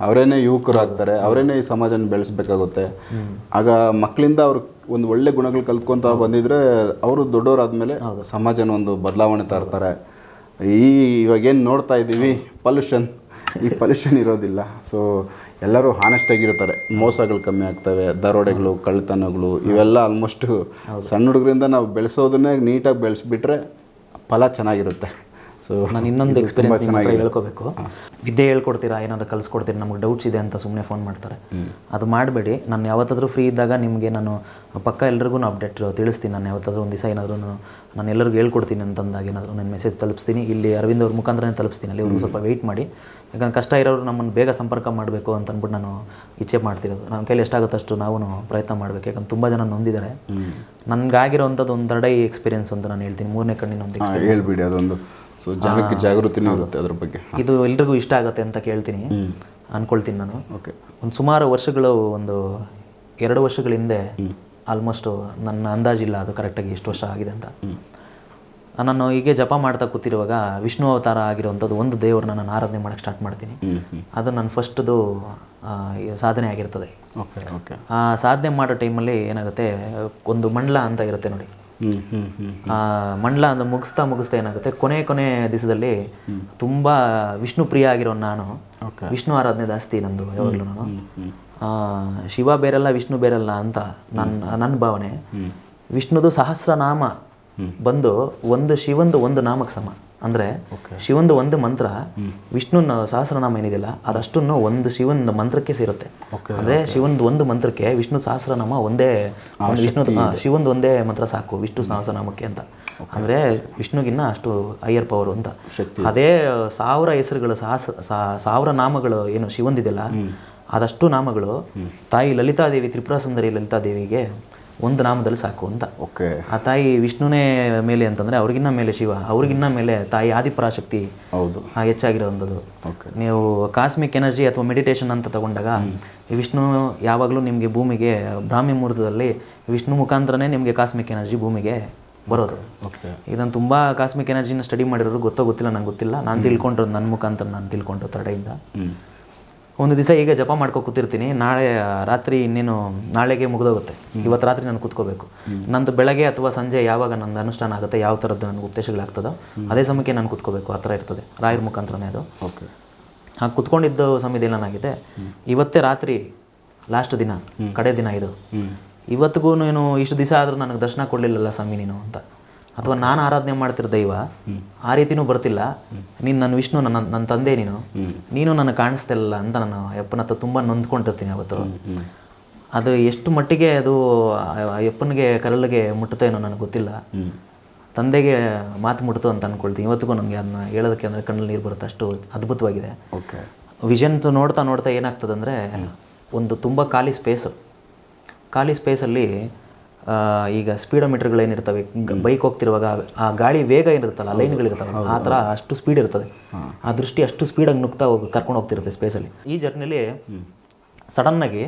ಅವರೇನೆ ಯುವಕರಾಗ್ತಾರೆ ಅವರೇನೆ ಈ ಸಮಾಜನ ಬೆಳೆಸ್ಬೇಕಾಗುತ್ತೆ. ಆಗ ಮಕ್ಕಳಿಂದ ಅವ್ರ ಒಂದು ಒಳ್ಳೆ ಗುಣಗಳು ಕಲ್ತ್ಕೊಂತ ಬಂದಿದ್ರೆ ಅವರು ದೊಡ್ಡವರಾದ್ಮೇಲೆ ಸಮಾಜನ ಒಂದು ಬದಲಾವಣೆ ತರ್ತಾರೆ. ಈ ಇವಾಗ ಏನು ನೋಡ್ತಾ ಇದ್ದೀವಿ ಪಲ್ಯೂಷನ್ ಈ ಪಲ್ಯೂಷನ್ ಇರೋದಿಲ್ಲ. ಸೊ ಎಲ್ಲರೂ ಹಾನೆಸ್ಟ್ ಆಗಿರ್ತಾರೆ. ಮೋಸಗಳು ಕಮ್ಮಿ ಆಗ್ತವೆ ದರೋಡೆಗಳು ಕಳ್ಳತನಗಳು ಇವೆಲ್ಲ ಆಲ್ಮೋಸ್ಟ್ ಸಣ್ಣ ಹುಡುಗರಿಂದ ನಾವು ಬೆಳೆಸೋದನ್ನೇ ನೀಟಾಗಿ ಬೆಳೆಸ್ಬಿಟ್ರೆ ಫಲ ಚೆನ್ನಾಗಿರುತ್ತೆ. ಸೊ ನಾನು ಇನ್ನೊಂದು ಎಕ್ಸ್ಪೀರಿಯನ್ಸ್ ನಿಮ್ಮ ಹತ್ರ ಹೇಳ್ಕೋಬೇಕು. ವಿದ್ಯೆ ಹೇಳ್ಕೊಡ್ತೀರಾ ಏನಾದರೂ ಕಲಿಸ್ಕೊಡ್ತೀರಾ ನಮಗೆ ಡೌಟ್ಸ್ ಇದೆ ಅಂತ ಸುಮ್ಮನೆ ಫೋನ್ ಮಾಡ್ತಾರೆ. ಅದು ಮಾಡಬೇಡಿ. ನಾನು ಯಾವತ್ತಾದ್ರೂ ಫ್ರೀ ಇದ್ದಾಗ ನಿಮಗೆ ನಾನು ಪಕ್ಕ ಎಲ್ರಿಗೂ ಅಪ್ಡೇಟ್ ತಿಳಿಸ್ತೀನಿ. ನಾನು ಯಾವತ್ತಾದರೂ ಒಂದು ದಿವಸ ಏನಾದರೂ ನಾನು ಎಲ್ಲರಿಗೂ ಹೇಳ್ಕೊಡ್ತೀನಿ ಅಂತಂದಾಗ ಏನಾದರೂ ನಾನು ಮೆಸೇಜ್ ತಲುಪಿಸ್ತೀನಿ. ಇಲ್ಲಿ ಅರವಿಂದ್ ಅವ್ರ ಮುಖಾಂತರನೇ ತಲುಪಿಸ್ತೀನಿ. ಅಲ್ಲಿ ಸ್ವಲ್ಪ ವೆಯ್ಟ್ ಮಾಡಿ. ಯಾಕಂದ್ರೆ ಕಷ್ಟ ಇರೋರು ನಮ್ಮನ್ನು ಬೇಗ ಸಂಪರ್ಕ ಮಾಡಬೇಕು ಅಂತ ಅಂದ್ಬಿಟ್ಟು ನಾನು ಇಚ್ಛೆ ಮಾಡ್ತಿರೋದು. ನಮ್ಮ ಕೈಲಿ ಎಷ್ಟಾಗುತ್ತೆ ಅಷ್ಟು ನಾವು ಪ್ರಯತ್ನ ಮಾಡಬೇಕು. ಯಾಕಂದ್ರೆ ತುಂಬ ಜನ ನೊಂದಿದ್ದಾರೆ. ನನಗಾಗಿರೋವಂಥದ್ದು ಒಂದು ದಡೈ ಎಕ್ಸ್ಪೀರಿಯನ್ಸ್ ಅಂತ ನಾನು ಹೇಳ್ತೀನಿ. ಮೂರನೇ ಕಣ್ಣಿನ ಒಂದು ಹೇಳ್ಬಿಡಿ ಅದೊಂದು. ಸೊ ಜನಕ್ಕೆ ಜಾಗೃತಿ ಇರುತ್ತೆ ಅದ್ರ ಬಗ್ಗೆ. ಇದು ಎಲ್ರಿಗೂ ಇಷ್ಟ ಆಗುತ್ತೆ ಅಂತ ಕೇಳ್ತೀನಿ. ಅನ್ಕೊಳ್ತೀನಿ ನಾನು. ಓಕೆ ಒಂದು ಸುಮಾರು ವರ್ಷಗಳು ಒಂದು ಎರಡು ವರ್ಷಗಳ ಹಿಂದೆ ಆಲ್ಮೋಸ್ಟ್ ನನ್ನ ಅಂದಾಜಿಲ್ಲ ಅದು ಕರೆಕ್ಟಾಗಿ ಎಷ್ಟು ವರ್ಷ ಆಗಿದೆ ಅಂತ. ನಾನು ಹೀಗೆ ಜಪ ಮಾಡ್ತಾ ಕೂತಿರುವಾಗ ವಿಷ್ಣು ಅವತಾರ ಆಗಿರುವಂಥದ್ದು ಒಂದು ದೇವ್ರನ್ನ ನಾನು ಆರಾಧನೆ ಮಾಡೋಕ್ಕೆ ಸ್ಟಾರ್ಟ್ ಮಾಡ್ತೀನಿ. ಅದು ನನ್ನ ಫಸ್ಟ್ದು ಸಾಧನೆ ಆಗಿರ್ತದೆ. ಆ ಸಾಧನೆ ಮಾಡೋ ಟೈಮಲ್ಲಿ ಏನಾಗುತ್ತೆ ಒಂದು ಮಂಡಲ ಅಂತ ಇರುತ್ತೆ ನೋಡಿ. ಆ ಮಂಡಲ ಅಂದ ಮುಗಿಸ್ತಾ ಮುಗಿಸ್ತಾ ಏನಾಗುತ್ತೆ? ಕೊನೆ ಕೊನೆ ದಿವಸದಲ್ಲಿ ತುಂಬಾ ವಿಷ್ಣು ಪ್ರಿಯ ಆಗಿರೋ ನಾನು. ವಿಷ್ಣು ಆರಾಧನೆ ಜಾಸ್ತಿ ನಂದು ಯಾವಾಗಲೂ ನಾನು. ಆ, ಶಿವ ಬೇರೆಲ್ಲ ವಿಷ್ಣು ಬೇರಲ್ಲ ಅಂತ ನನ್ನ ನನ್ನ ಭಾವನೆ. ವಿಷ್ಣುದು ಸಹಸ್ರನಾಮ ಬಂದು ಒಂದು ಶಿವಂದು ಒಂದು ನಾಮಕ್ಕೆ ಸಮ. ಅಂದರೆ ಶಿವಂದು ಒಂದು ಮಂತ್ರ ವಿಷ್ಣುನ ಸಹಸ್ರನಾಮ ಏನಿದೆಯಲ್ಲ ಅದಷ್ಟನ್ನು ಒಂದು ಶಿವನ್ ಮಂತ್ರಕ್ಕೆ ಸೇರುತ್ತೆ. ಅಂದರೆ ಶಿವಂದು ಒಂದು ಮಂತ್ರಕ್ಕೆ ವಿಷ್ಣು ಸಹಸ್ರನಾಮ ಒಂದೇ ವಿಷ್ಣು ಶಿವಂದು ಒಂದೇ ಮಂತ್ರ ಸಾಕು ವಿಷ್ಣು ಸಹಸ್ರನಾಮಕ್ಕೆ ಅಂತ. ಅಂದರೆ ವಿಷ್ಣುಗಿನ್ನ ಅಷ್ಟು ಹೈಯರ್ ಪವರ್ ಅಂತ. ಅದೇ ಸಾವಿರ ಹೆಸರುಗಳು ಸಹಸ್ರ ಸಾವಿರ ನಾಮಗಳು ಏನು ಶಿವಂದಿದೆಯಲ್ಲ ಅದಷ್ಟು ನಾಮಗಳು ತಾಯಿ ಲಲಿತಾದೇವಿ ತ್ರಿಪುರ ಸುಂದರಿ ಲಲಿತಾದೇವಿಗೆ ಒಂದು ನಾಮದಲ್ಲಿ ಸಾಕು ಅಂತ. ಓಕೆ. ಆ ತಾಯಿ ವಿಷ್ಣುನೇ ಮೇಲೆ ಅಂತಂದ್ರೆ ಅವ್ರಿಗಿನ್ನ ಮೇಲೆ ಶಿವ ಅವ್ರಿಗಿನ್ನ ಮೇಲೆ ತಾಯಿ ಆದಿಪರಾಶಕ್ತಿ ಹೌದು. ಹೆಚ್ಚಾಗಿರೋವಂಥದ್ದು. ಓಕೆ. ನೀವು ಕಾಸ್ಮಿಕ್ ಎನರ್ಜಿ ಅಥವಾ ಮೆಡಿಟೇಷನ್ ಅಂತ ತಗೊಂಡಾಗ ವಿಷ್ಣು ಯಾವಾಗಲೂ ನಿಮಗೆ ಭೂಮಿಗೆ ಬ್ರಾಹ್ಮಿ ಮುಹೂರ್ತದಲ್ಲಿ ವಿಷ್ಣು ಮುಖಾಂತರನೇ ನಿಮಗೆ ಕಾಸ್ಮಿಕ್ ಎನರ್ಜಿ ಭೂಮಿಗೆ ಬರೋದು. ಓಕೆ ಇದನ್ನು ತುಂಬ ಕಾಸ್ಮಿಕ್ ಎನರ್ಜಿನ ಸ್ಟಡಿ ಮಾಡಿರೋರು ಗೊತ್ತೋ ಗೊತ್ತಿಲ್ಲ ನಂಗೆ ಗೊತ್ತಿಲ್ಲ. ನಾನು ತಿಳ್ಕೊಂಡಿರೋದು ನನ್ನ ಮುಖಾಂತರ ನಾನು ತಿಳ್ಕೊಂಡು ತಡೆಯಿಂದ. ಒಂದು ದಿವಸ ಈಗ ಜಪ ಮಾಡ್ಕೊ ಕೂತಿರ್ತೀನಿ. ನಾಳೆ ರಾತ್ರಿ ಇನ್ನೇನು ನಾಳೆಗೆ ಮುಗಿದೋಗುತ್ತೆ. ಇವತ್ತು ರಾತ್ರಿ ನಾನು ಕೂತ್ಕೋಬೇಕು. ನಂದು ಬೆಳಗ್ಗೆ ಅಥವಾ ಸಂಜೆ ಯಾವಾಗ ನಂದು ಅನುಷ್ಠಾನ ಆಗುತ್ತೆ ಯಾವ ಥರದ್ದು ನನಗೆ ಉದ್ದೇಶಗಳಾಗ್ತದೋ ಅದೇ ಸಮಯಕ್ಕೆ ನಾನು ಕೂತ್ಕೋಬೇಕು. ಆ ಥರ ಇರ್ತದೆ. ರಾಯರ್ ಮುಖಾಂತರನೇ ಅದು. ಓಕೆ. ಹಾಗೆ ಕುತ್ಕೊಂಡಿದ್ದ ಸಮಯದ ಏನಾಗಿದೆ ಇವತ್ತೇ ರಾತ್ರಿ ಲಾಸ್ಟ್ ದಿನ ಕಡೆ ದಿನ ಇದು. ಇವತ್ತಿಗೂ ಏನು ಇಷ್ಟು ದಿವಸ ಆದರೂ ನನಗೆ ದರ್ಶನ ಕೊಡಲಿಲ್ಲಲ್ಲ ಸ್ವಾಮಿ ನೀನು ಅಂತ. ಅಥವಾ ನಾನು ಆರಾಧನೆ ಮಾಡ್ತಿರೋ ದೈವ ಆ ರೀತಿನೂ ಬರ್ತಿಲ್ಲ. ನೀನು ನನ್ನ ವಿಷ್ಣು ನನ್ನ ನನ್ನ ತಂದೆ ನೀನು. ನೀನು ನನ್ನ ಕಾಣಿಸ್ತಿಲ್ಲ ಅಂತ ನಾನು ಅಯ್ಯಪ್ಪನ ಹತ್ರ ತುಂಬ ನೊಂದ್ಕೊಂಡಿರ್ತೀನಿ ಅವತ್ತು ಅದು ಎಷ್ಟು ಮಟ್ಟಿಗೆ ಅದು ಅಯ್ಯಪ್ಪನಿಗೆ ಕರಲಿಗೆ ಕರಳಿಗೆ ಮುಟ್ಟುತ್ತೇನೋ ನನಗೆ ಗೊತ್ತಿಲ್ಲ. ತಂದೆಗೆ ಮಾತು ಮುಟ್ತು ಅಂತ ಅನ್ಕೊಳ್ತೀನಿ. ಇವತ್ತಿಗೂ ನನಗೆ ಅದನ್ನ ಹೇಳೋದಕ್ಕೆ ಅಂದರೆ ಕಣ್ಣಲ್ಲಿ ನೀರು ಬರುತ್ತೆ. ಅಷ್ಟು ಅದ್ಭುತವಾಗಿದೆ. ಓಕೆ. ವಿಷನ್ ನೋಡ್ತಾ ನೋಡ್ತಾ ಏನಾಗ್ತದೆ ಅಂದರೆ ಒಂದು ತುಂಬ ಖಾಲಿ ಸ್ಪೇಸು ಖಾಲಿ ಸ್ಪೇಸಲ್ಲಿ ಈಗ ಸ್ಪೀಡೋಮೀಟರ್ಗಳು ಏನಿರ್ತವೆ ಬೈಕ್ ಹೋಗ್ತಿರುವಾಗ ಆ ಗಾಳಿ ವೇಗ ಏನಿರುತ್ತಲ್ಲ ಲೈನ್ಗಳಿರ್ತವೆ ಆ ಥರ ಅಷ್ಟು ಸ್ಪೀಡ್ ಇರ್ತದೆ. ಆ ದೃಷ್ಟಿ ಅಷ್ಟು ಸ್ಪೀಡಾಗಿ ನುಗ್ತಾ ಹೋಗಿ ಕರ್ಕೊಂಡು ಹೋಗ್ತಿರುತ್ತೆ ಸ್ಪೇಸಲ್ಲಿ ಈ ಜರ್ನಿಲಿ ಸಡನ್ನಾಗಿ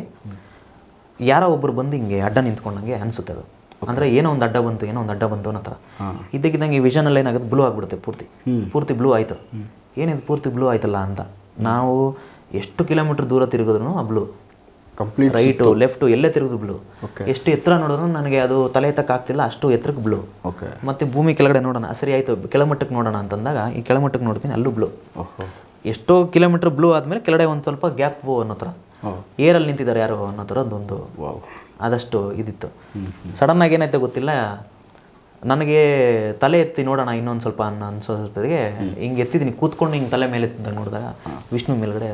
ಯಾರೋ ಒಬ್ಬರು ಬಂದು ಹಿಂಗೆ ಅಡ್ಡ ನಿಂತ್ಕೊಂಡಂಗೆ ಅನಿಸುತ್ತೆ ಅದು. ಅಂದರೆ ಏನೋ ಒಂದು ಅಡ್ಡ ಬಂತು ಏನೋ ಒಂದು ಅಡ್ಡ ಬಂತು ಅನ್ನೋ ಥರ. ಇದ್ದಕ್ಕಿದ್ದಂಗೆ ಈ ವಿಷನಲ್ಲಿ ಏನಾಗುತ್ತೆ ಬ್ಲೂ ಆಗಿಬಿಡುತ್ತೆ ಪೂರ್ತಿ. ಪೂರ್ತಿ ಬ್ಲೂ ಆಯಿತು. ಏನಿದು ಪೂರ್ತಿ ಬ್ಲೂ ಆಯ್ತಲ್ಲ ಅಂತ. ನಾವು ಎಷ್ಟು ಕಿಲೋಮೀಟರ್ ದೂರ ತಿರುಗಿದ್ರು ಆ ಬ್ಲೂ ಕಂಪ್ಲೀಟ್ ರೈಟು ಲೆಫ್ಟು ಎಲ್ಲೇ ತಿರುಗಿದ್ರು ಬ್ಲೂ ಎಷ್ಟು ಎತ್ತರ ನೋಡೋಣ ನನಗೆ ಅದು ತಲೆ ಎತ್ತಕ್ಕಾಗ್ತಿಲ್ಲ ಅಷ್ಟು ಎತ್ತರಕ್ಕೆ ಬ್ಲೂ ಓಕೆ ಮತ್ತು ಭೂಮಿ ಕೆಳಗಡೆ ನೋಡೋಣ ಸರಿ ಆಯಿತು ಕೆಳಮಟ್ಟಕ್ಕೆ ನೋಡೋಣ ಅಂತಂದಾಗ ಈ ಕೆಳಮಟ್ಟಕ್ಕೆ ನೋಡ್ತೀನಿ ಅಲ್ಲೂ ಬ್ಲೂ ಎಷ್ಟೋ ಕಿಲೋಮೀಟರ್ ಬ್ಲೂ ಆದಮೇಲೆ ಕೆಳಗಡೆ ಒಂದು ಸ್ವಲ್ಪ ಗ್ಯಾಪ್ ಅನ್ನೋ ಥರ. ಏರಲ್ಲಿ ನಿಂತಿದ್ದಾರೆ ಯಾರು ಅನ್ನೋ ಥರ ಅದೊಂದು ಆದಷ್ಟು ಇದಿತ್ತು. ಸಡನ್ನಾಗಿ ಏನಾಯ್ತು ಗೊತ್ತಿಲ್ಲ ನನಗೆ ತಲೆ ಎತ್ತಿ ನೋಡೋಣ ಇನ್ನೊಂದು ಸ್ವಲ್ಪ ಅನ್ನೋ ಅನ್ಸೋದ್ರಿಗೆ ಹಿಂಗೆ ಎತ್ತಿದ್ದೀನಿ ಕೂತ್ಕೊಂಡು ಹಿಂಗೆ ತಲೆ ಮೇಲೆ ಎತ್ತಿದ್ದಾಗ ನೋಡಿದಾಗ ವಿಷ್ಣು ಮೇಲ್ಗಡೆ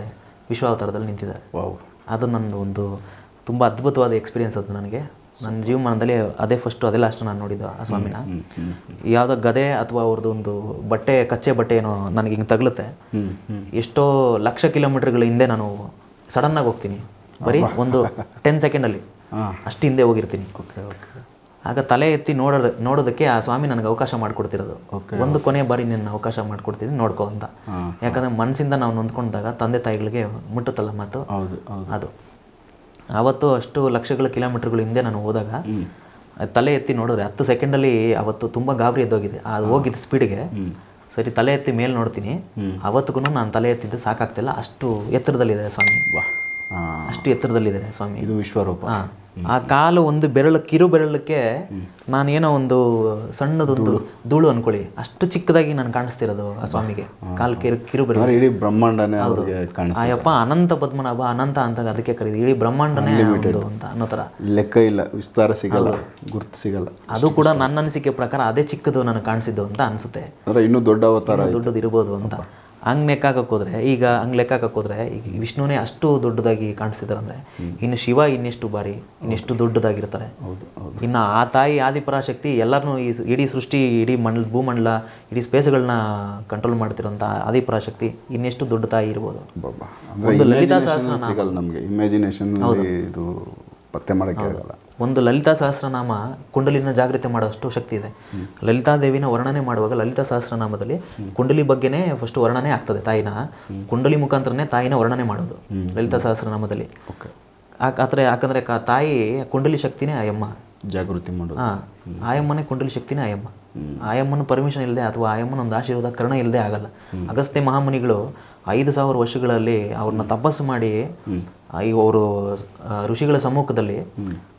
ವಿಶ್ವಾವತಾರದಲ್ಲಿ ನಿಂತಿದ್ದಾರೆ. ವಾವ್ ಅದು ನನ್ನ ಒಂದು ತುಂಬ ಅದ್ಭುತವಾದ ಎಕ್ಸ್ಪೀರಿಯೆನ್ಸ್ ಅದು ನನಗೆ. ನನ್ನ ಜೀವಮಾನದಲ್ಲಿ ಅದೇ ಫಸ್ಟು ಅದೇ ಲಾಸ್ಟ್ ನಾನು ನೋಡಿದ್ದು ಆ ಸ್ವಾಮಿನ. ಯಾವುದೋ ಗದೆ ಅಥವಾ ಅವ್ರದ್ದು ಒಂದು ಬಟ್ಟೆ ಕಚ್ಚೆ ಬಟ್ಟೆ ಏನೋ ನನಗೆ ಹಿಂಗೆ ತಗಲುತ್ತೆ. ಎಷ್ಟೋ ಲಕ್ಷ ಕಿಲೋಮೀಟರ್ಗಳ ಹಿಂದೆ ನಾನು ಸಡನ್ನಾಗಿ ಹೋಗ್ತೀನಿ. ಬರೀ ಒಂದು ಟೆನ್ ಸೆಕೆಂಡಲ್ಲಿ ಅಷ್ಟು ಹಿಂದೆ ಹೋಗಿರ್ತೀನಿ. Okay okay. ಆಗ ತಲೆ ಎತ್ತಿ ನೋಡೋದು ನೋಡೋದಕ್ಕೆ ಆ ಸ್ವಾಮಿ ನನಗೆ ಅವಕಾಶ ಮಾಡಿಕೊಡ್ತಿರೋದು. ಒಂದು ಕೊನೆ ಬಾರಿ ನಿನ್ನ ಅವಕಾಶ ಮಾಡಿಕೊಡ್ತಿದ್ದೀನಿ ನೋಡ್ಕೋ ಅಂತ. ಯಾಕಂದ್ರೆ ಮನಸ್ಸಿಂದ ನಾವು ನೊಂದ್ಕೊಂಡಾಗ ತಂದೆ ತಾಯಿಗಳಿಗೆ ಮುಟ್ಟುತ್ತಲ್ಲ ಮಾತು? ಅದು. ಆವತ್ತು ಅಷ್ಟು ಲಕ್ಷಗಳ ಕಿಲೋಮೀಟರ್ಗಳು ಹಿಂದೆ ನಾನು ಹೋದಾಗ ತಲೆ ಎತ್ತಿ ನೋಡಿದ್ರೆ ಹತ್ತು ಸೆಕೆಂಡಲ್ಲಿ ಅವತ್ತು ತುಂಬ ಗಾಬರಿ ಎದ್ದೋಗಿದೆ. ಅದು ಹೋಗಿದ್ದು ಸ್ಪೀಡ್ಗೆ ಸರಿ ತಲೆ ಎತ್ತಿ ಮೇಲೆ ನೋಡ್ತೀನಿ. ಅವತ್ತಿಗೂ ನಾನು ತಲೆ ಎತ್ತಿದ್ದು ಸಾಕಾಗ್ತಿಲ್ಲ. ಅಷ್ಟು ಎತ್ತರದಲ್ಲಿದೆ ಸ್ವಾಮಿ. ಅಷ್ಟು ಎತ್ತರದಲ್ಲಿದೆ ಸ್ವಾಮಿ. ಇದು ವಿಶ್ವರೂಪ. ಆ ಕಾಲು ಒಂದು ಬೆರಳು ಕಿರು ಬೆರಳಕ್ಕೆ ನಾನೇನೋ ಒಂದು ಸಣ್ಣದೊಂದು ಧೂಳು. ಅನ್ಕೊಳ್ಳಿ. ಅಷ್ಟು ಚಿಕ್ಕದಾಗಿ ನಾನು ಕಾಣಿಸ್ತಿರೋದು ಆ ಸ್ವಾಮಿಗೆ. ಕಾಲು ಕಿರು ಕಿರು ಬೆರಳು. ಇಡೀ ಬ್ರಹ್ಮಾಂಡನೇ ಅಯ್ಯಪ್ಪ ಅನಂತ ಪದ್ಮನಾಭ ಅನಂತ ಅಂತ ಅದಕ್ಕೆ ಕರೀದು ಇಡೀ ಬ್ರಹ್ಮಾಂಡನೇ ಅಂತ ಅನ್ನೋ ಥರ. ಲೆಕ್ಕ ಇಲ್ಲ ವಿಸ್ತಾರ ಸಿಗಲ್ಲ ಗುರ್ತು ಸಿಗಲ್ಲ. ಅದು ಕೂಡ ನನ್ನ ಅನಿಸಿಕೆ ಪ್ರಕಾರ ಅದೇ ಚಿಕ್ಕದು ನಾನು ಕಾಣಿಸಿದ್ದು ಅಂತ ಅನಿಸುತ್ತೆ. ಇನ್ನೂ ದೊಡ್ಡ ಅವತಾರ ದೊಡ್ಡದು ಇರ್ಬೋದು ಅಂತ. ಹಂಗೆ ಲೆಕ್ಕಾಕಕ್ಕೆ ಹೋದ್ರೆ ಈಗ ಹಂಗೆ ಲೆಕ್ಕಾಕಕ್ಕೆ ಹೋದ್ರೆ ಈಗ ವಿಷ್ಣುನೇ ಅಷ್ಟು ದೊಡ್ಡದಾಗಿ ಕಾಣಿಸ್ತಿದ್ದಾರೆ ಅಂದ್ರೆ ಇನ್ನು ಶಿವ ಇನ್ನೆಷ್ಟು ಬಾರಿ ಇನ್ನೆಷ್ಟು ದೊಡ್ಡದಾಗಿರ್ತಾರೆ. ಇನ್ನು ಆ ತಾಯಿ ಆದಿಪರಾಶಕ್ತಿ ಎಲ್ಲರನ್ನೂ ಈ ಇಡೀ ಸೃಷ್ಟಿ ಇಡೀ ಮಂಡ್ ಭೂಮಂಡಲ ಇಡೀ ಸ್ಪೇಸ್ಗಳನ್ನ ಕಂಟ್ರೋಲ್ ಮಾಡ್ತಿರೋಂಥ ಆದಿಪರಾಶಕ್ತಿ ಇನ್ನೆಷ್ಟು ದೊಡ್ಡ ತಾಯಿ ಇರ್ಬೋದು. ಲಲಿತಾ ಸಹಸ್ರ ನಮಗೆ ಇಮ್ಯಾಜಿನೇಷನ್ ಇದು ಪತ್ತೆ ಮಾಡೋಕ್ಕೆ ಆಗಲ್ಲ. ಒಂದು ಲಲಿತಾ ಸಹಸ್ರನಾಮ ಕುಂಡಲಿನ ಜಾಗೃತಿ ಮಾಡುವಷ್ಟು ಶಕ್ತಿ ಇದೆ. ಲಲಿತಾ ದೇವಿನ ವರ್ಣನೆ ಮಾಡುವಾಗ ಲಲಿತಾ ಸಹಸ್ರನಾಮದಲ್ಲಿ ಕುಂಡಲಿ ಬಗ್ಗೆನೇ ಫಸ್ಟ್ ವರ್ಣನೆ ಆಗ್ತದೆ ತಾಯಿನ. ಕುಂಡಲಿ ಮುಖಾಂತರನೇ ತಾಯಿನ ವರ್ಣನೆ ಮಾಡೋದು ಲಲಿತಾ ಸಹಸ್ರನಾಮದಲ್ಲಿ. ಓಕೆ. ಯಾಕಂದ್ರೆ ಯಾಕಂದ್ರೆ ಕಾ- ತಾಯಿ ಕುಂಡಲಿ ಶಕ್ತಿನೇ ಆಯಮ್ಮ. ಜಾಗೃತಿ ಮಾಡು ಹಾ ಆಯಮ್ಮನೇ ಕುಂಡಲಿ ಶಕ್ತಿನೇ ಆಯಮ್ಮ. ಆಯಮ್ಮನ ಪರ್ಮಿಷನ್ ಇಲ್ಲದೆ ಅಥವಾ ಆಯಮ್ಮನ ಒಂದು ಆಶೀರ್ವಾದ ಕರ್ಣ ಇಲ್ಲದೆ ಆಗಲ್ಲ. ಅಗಸ್ತ್ಯ ಮಹಾಮುನಿಗಳು ಐದು ಸಾವಿರ ವರ್ಷಗಳಲ್ಲಿ ಅವ್ರನ್ನ ತಪಸ್ಸು ಮಾಡಿ ಈ ಅವರು ಋಷಿಗಳ ಸಮ್ಮುಖದಲ್ಲಿ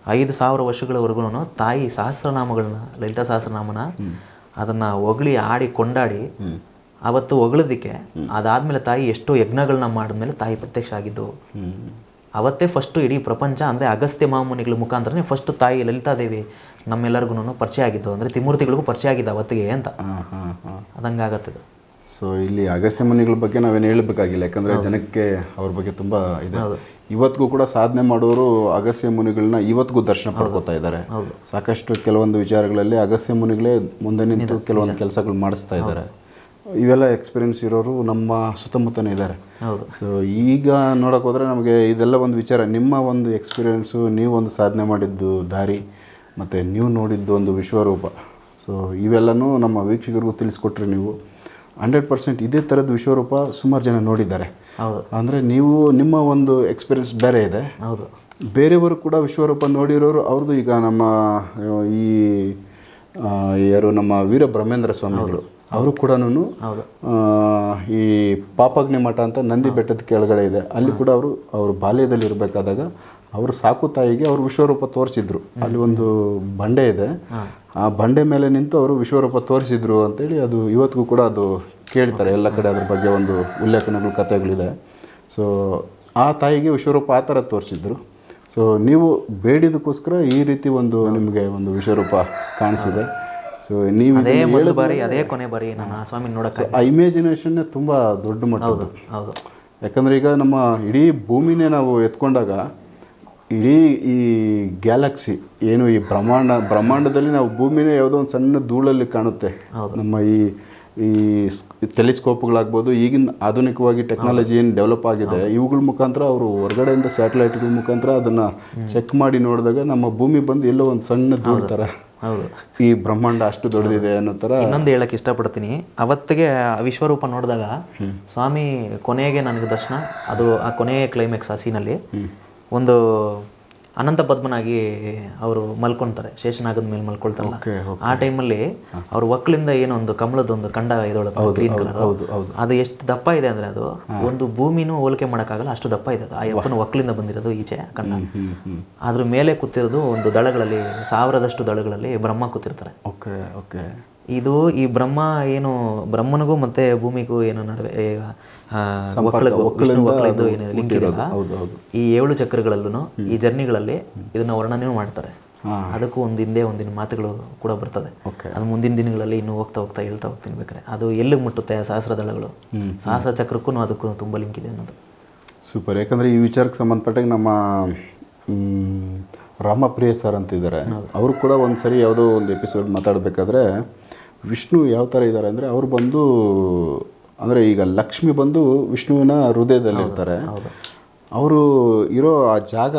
ಐದು ಸಾವಿರ ವರ್ಷಗಳವರೆಗೂ ತಾಯಿ ಸಹಸ್ರನಾಮಗಳನ್ನ ಲಲಿತಾ ಸಹಸ್ರನಾಮನ ಅದನ್ನ ಹೊಗಳಿ ಆಡಿ ಕೊಂಡಾಡಿ ಅವತ್ತು ಹೊಗಳೋದಕ್ಕೆ ಅದಾದ್ಮೇಲೆ ತಾಯಿ ಎಷ್ಟೋ ಯಜ್ಞಗಳನ್ನ ಮಾಡಿದ್ಮೇಲೆ ತಾಯಿ ಪ್ರತ್ಯಕ್ಷ ಆಗಿದ್ದು. ಅವತ್ತೇ ಫಸ್ಟು ಇಡೀ ಪ್ರಪಂಚ ಅಂದ್ರೆ ಅಗಸ್ತ್ಯ ಮಹಾಮುನಿಗಳ ಮುಖಾಂತರನೇ ಫಸ್ಟ್ ತಾಯಿ ಲಲಿತಾ ದೇವಿ ನಮ್ಮೆಲ್ಲರಿಗೂ ಪರಿಚಯ ಆಗಿದ್ದು ಅಂದ್ರೆ ತಿಮೂರ್ತಿಗಳಿಗೂ ಪರಿಚಯ ಆಗಿದ್ದು ಅವತ್ತಿಗೆ ಅಂತ. ಅದಂಗಾಗತ್ತದು ಸೊ ಇಲ್ಲಿ ಅಗಸ್ಯ ಮುನಿಗಳ ಬಗ್ಗೆ ನಾವೇನು ಹೇಳಬೇಕಾಗಿಲ್ಲ. ಯಾಕಂದರೆ ಜನಕ್ಕೆ ಅವ್ರ ಬಗ್ಗೆ ತುಂಬಾ ಇದೆ. ಇವತ್ತಿಗೂ ಕೂಡ ಸಾಧನೆ ಮಾಡೋರು ಅಗಸ್ಯ ಮುನಿಗಳನ್ನ ಇವತ್ತಿಗೂ ದರ್ಶನ ಪಡ್ಕೋತಾ ಇದ್ದಾರೆ. ಸಾಕಷ್ಟು ಕೆಲವೊಂದು ವಿಚಾರಗಳಲ್ಲಿ ಅಗಸ್ಯ ಮುನಿಗಳೇ ಮುಂದೆ ನಿಂತು ಕೆಲವೊಂದು ಕೆಲಸಗಳು ಮಾಡಿಸ್ತಾ ಇದ್ದಾರೆ. ಇವೆಲ್ಲ ಎಕ್ಸ್ಪೀರಿಯನ್ಸ್ ಇರೋರು ನಮ್ಮ ಸುತ್ತಮುತ್ತನೇ ಇದ್ದಾರೆ. ಸೊ ಈಗ ನೋಡೋಕೆ ಹೋದರೆ ನಮಗೆ ಇದೆಲ್ಲ ಒಂದು ವಿಚಾರ. ನಿಮ್ಮ ಒಂದು ಎಕ್ಸ್ಪೀರಿಯೆನ್ಸು ನೀವು ಒಂದು ಸಾಧನೆ ಮಾಡಿದ್ದು ದಾರಿ ಮತ್ತು ನೀವು ನೋಡಿದ್ದು ಒಂದು ವಿಶ್ವರೂಪ. ಸೊ ಇವೆಲ್ಲನೂ ನಮ್ಮ ವೀಕ್ಷಕರಿಗೂ ತಿಳಿಸ್ಕೊಟ್ರಿ ನೀವು. ಹಂಡ್ರೆಡ್ ಪರ್ಸೆಂಟ್ ಇದೇ ಥರದ ವಿಶ್ವರೂಪ ಸುಮಾರು ಜನ ನೋಡಿದ್ದಾರೆ. ಹೌದು. ಅಂದರೆ ನೀವು ನಿಮ್ಮ ಒಂದು ಎಕ್ಸ್ಪೀರಿಯನ್ಸ್ ಬೇರೆ ಇದೆ. ಹೌದು. ಬೇರೆಯವರು ಕೂಡ ವಿಶ್ವರೂಪ ನೋಡಿರೋರು ಅವ್ರದ್ದು ಈಗ ನಮ್ಮ ಈ ಯಾರು ನಮ್ಮ ವೀರ ಬ್ರಹ್ಮೇಂದ್ರ ಸ್ವಾಮಿಗಳು ಅವರು ಕೂಡ ಈ ಪಾಪಗ್ನಿ ಮಠ ಅಂತ ನಂದಿ ಬೆಟ್ಟದ ಕೆಳಗಡೆ ಇದೆ. ಅಲ್ಲಿ ಕೂಡ ಅವರು ಅವರು ಬಾಲ್ಯದಲ್ಲಿ ಇರಬೇಕಾದಾಗ ಅವರು ಸಾಕು ತಾಯಿಗೆ ಅವರು ವಿಶ್ವರೂಪ ತೋರಿಸಿದ್ರು. ಅಲ್ಲಿ ಒಂದು ಬಂಡೆ ಇದೆ. ಆ ಬಂಡೆ ಮೇಲೆ ನಿಂತು ಅವರು ವಿಶ್ವರೂಪ ತೋರಿಸಿದ್ರು ಅಂತೇಳಿ ಅದು ಇವತ್ತಿಗೂ ಕೂಡ ಅದು ಕೇಳ್ತಾರೆ. ಎಲ್ಲ ಕಡೆ ಅದ್ರ ಬಗ್ಗೆ ಒಂದು ಉಲ್ಲೇಖನಗಳು ಕಥೆಗಳಿದೆ. ಸೊ ಆ ತಾಯಿಗೆ ವಿಶ್ವರೂಪ ಆ ಥರ ತೋರಿಸಿದ್ರು. ಸೊ ನೀವು ಬೇಡಿದಕ್ಕೋಸ್ಕರ ಈ ರೀತಿ ಒಂದು ನಿಮಗೆ ಒಂದು ವಿಶ್ವರೂಪ ಕಾಣಿಸಿದೆ. ಸೊ ನೀವು ಅದೇ ಬಾರಿ ಅದೇ ಕೊನೆ ಬಾರಿ ನಾನು ಆ ಸ್ವಾಮಿ ನೋಡಕ್ಕೆ ಆ ಇಮೇಜಿನೇಷನ್ನೇ ತುಂಬ ದೊಡ್ಡ ಮಟ್ಟದ್ದು. ಹೌದು. ಯಾಕಂದರೆ ಈಗ ನಮ್ಮ ಇಡೀ ಭೂಮಿನೇ ನಾವು ಎತ್ಕೊಂಡಾಗ ಇಡೀ ಈ ಗ್ಯಾಲಕ್ಸಿ ಏನು ಈ ಬ್ರಹ್ಮಾಂಡ ಬ್ರಹ್ಮಾಂಡದಲ್ಲಿ ನಾವು ಭೂಮಿನೇ ಯಾವುದೋ ಒಂದು ಸಣ್ಣ ಧೂಳಲ್ಲಿ ಕಾಣುತ್ತೆ. ನಮ್ಮ ಈ ಈ ಟೆಲಿಸ್ಕೋಪ್ಗಳಾಗ್ಬೋದು ಈಗಿನ ಆಧುನಿಕವಾಗಿ ಟೆಕ್ನಾಲಜಿ ಏನು ಡೆವಲಪ್ ಆಗಿದೆ ಇವುಗಳ ಮುಖಾಂತರ ಅವರು ಹೊರಗಡೆಯಿಂದ ಸ್ಯಾಟಲೈಟ್ಗಳ ಮುಖಾಂತರ ಅದನ್ನು ಚೆಕ್ ಮಾಡಿ ನೋಡಿದಾಗ ನಮ್ಮ ಭೂಮಿ ಬಂದು ಎಲ್ಲೋ ಒಂದು ಸಣ್ಣ ಧೂಳ ಥರ. ಹೌದು. ಈ ಬ್ರಹ್ಮಾಂಡ ಅಷ್ಟು ದೊಡ್ಡದಿದೆ ಅನ್ನೋ ಥರ. ಇನ್ನೊಂದು ಹೇಳಕ್ಕೆ ಇಷ್ಟಪಡ್ತೀನಿ. ಅವತ್ತಿಗೆ ವಿಶ್ವರೂಪ ನೋಡಿದಾಗ ಸ್ವಾಮಿ ಕೊನೆಗೆ ನನಗೆ ದರ್ಶನ ಅದು ಆ ಕೊನೆಯ ಕ್ಲೈಮ್ಯಾಕ್ಸ್ ಆ ಸೀನಲ್ಲಿ ಒಂದು ಅನಂತ ಪದ್ಮನಾಗಿ ಅವರು ಮಲ್ಕೊಳ್ತಾರೆ. ಶೇಷನಾಗದ ಮೇಲೆ ಮಲ್ಕೊಳ್ತಾರಲ್ಲ. ಆ ಟೈಮಲ್ಲಿ ಅವ್ರ ಒಕ್ಕಲಿಂದ ಏನೋ ಒಂದು ಕಮಲದ ಒಂದು ಕಂಡ ಇದೊಳಗೆ ಗ್ರೀನ್ ಕಲರ್ ಅದು ಎಷ್ಟು ದಪ್ಪ ಇದೆ ಅಂದ್ರೆ ಅದು ಒಂದು ಭೂಮಿನೂ ಹೋಲಿಕೆ ಮಾಡೋಕ್ಕಾಗಲ್ಲ ಅಷ್ಟು ದಪ್ಪ ಇದೆ ಅದು ಆ ಯಪ್ಪನ ಒಕ್ಕಲಿಂದ ಬಂದಿರೋದು ಈಚೆ ಕಂಡ. ಅದ್ರ ಮೇಲೆ ಕೂತಿರೋದು ಒಂದು ದಳಗಳಲ್ಲಿ ಸಾವಿರದಷ್ಟು ದಳಗಳಲ್ಲಿ ಬ್ರಹ್ಮ ಕೂತಿರ್ತಾರೆ. Okay okay. ಇದು ಈ ಬ್ರಹ್ಮ ಏನು ಬ್ರಹ್ಮನಿಗೂ ಮತ್ತೆ ಭೂಮಿಗೂ ಏನೋ ನಡುವೆ ಏನು ಲಿಂಕ್ ಇದೆಯಲ್ಲ ಹೌದು ಹೌದು. ಈ ಏಳು ಚಕ್ರಗಳಲ್ಲೂ ಈ ಜರ್ನಿಗಳಲ್ಲಿ ಇದನ್ನ ವರ್ಣನೆ ಮಾಡ್ತಾರೆ. ಅದಕ್ಕೂ ಒಂದು ಹಿಂದೆ ಒಂದಿನ ಮಾತುಗಳು ಕೂಡ ಬರ್ತದೆ. ಅದು ಮುಂದಿನ ದಿನಗಳಲ್ಲಿ ಇನ್ನು ಹೋಗ್ತಾ ಹೋಗ್ತಾ ಹೇಳ್ತಾ ಹೋಗ್ತೀನಿ ಬೇಕಾರೆ ಅದು ಎಲ್ಲಿ ಮುಟ್ಟುತ್ತೆ ಸಹಸ್ರ ದಳಗಳು. ಸಹಸ್ರ ಚಕ್ರಕ್ಕೂ ಅದಕ್ಕೂ ತುಂಬ ಲಿಂಕ್ ಇದೆ ಅನ್ನೋದು. ಸೂಪರ್. ಯಾಕಂದರೆ ಈ ವಿಚಾರಕ್ಕೆ ಸಂಬಂಧಪಟ್ಟಾಗ ನಮ್ಮ ರಾಮಪ್ರಿಯ ಸರ್ ಅಂತ ಇದ್ದಾರೆ ಅವರು ಕೂಡ ಒಂದು ಸರಿ ಯಾವುದೋ ಒಂದು ಎಪಿಸೋಡ್ ಮಾತಾಡಬೇಕಾದ್ರೆ ವಿಷ್ಣು ಯಾವ ಥರ ಇದ್ದಾರೆ ಅಂದರೆ ಅವರು ಬಂದು ಅಂದರೆ ಈಗ ಲಕ್ಷ್ಮಿ ಬಂದು ವಿಷ್ಣುವಿನ ಹೃದಯದಲ್ಲಿರ್ತಾರೆ. ಅವರು ಇರೋ ಆ ಜಾಗ